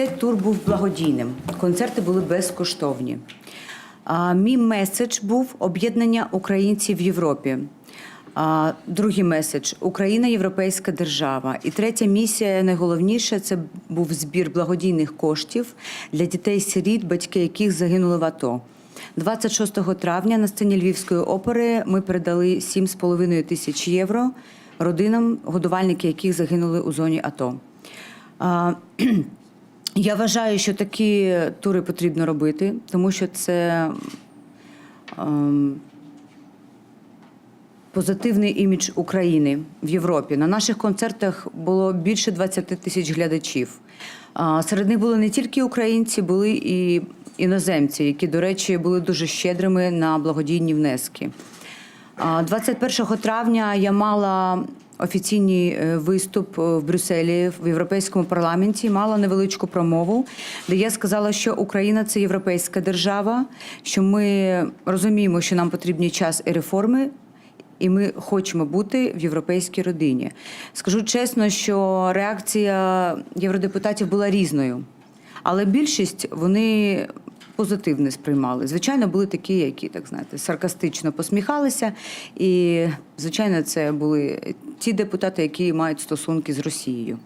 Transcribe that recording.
Цей тур був благодійним. Концерти були безкоштовні. Мій меседж був об'єднання українців в Європі. Другий меседж Україна європейська держава. І третя місія, найголовніше, це був збір благодійних коштів для дітей-сиріт, батьки яких загинули в АТО. 26 травня на сцені Львівської опери ми передали 7,5 тисяч євро родинам, годувальники яких загинули у зоні АТО. я вважаю, що такі тури потрібно робити, тому що це ем, позитивний імідж України в Європі. На наших концертах було більше 20 тисяч глядачів. А, серед них були не тільки українці, були і іноземці, які, до речі, були дуже щедрими на благодійні внески. А, 21 травня я мала офіційний е, виступ е, в Брюсселі в Європейському парламенті, мала невеличку промову, де я сказала, що Україна це європейська держава, що ми розуміємо, що нам потрібні час і реформи. І ми хочемо бути в європейській родині. Скажу чесно, що реакція євродепутатів була різною, але більшість вони позитивно сприймали. Звичайно, були такі, які так знаєте, саркастично посміхалися. І, звичайно, це були ті депутати, які мають стосунки з Росією.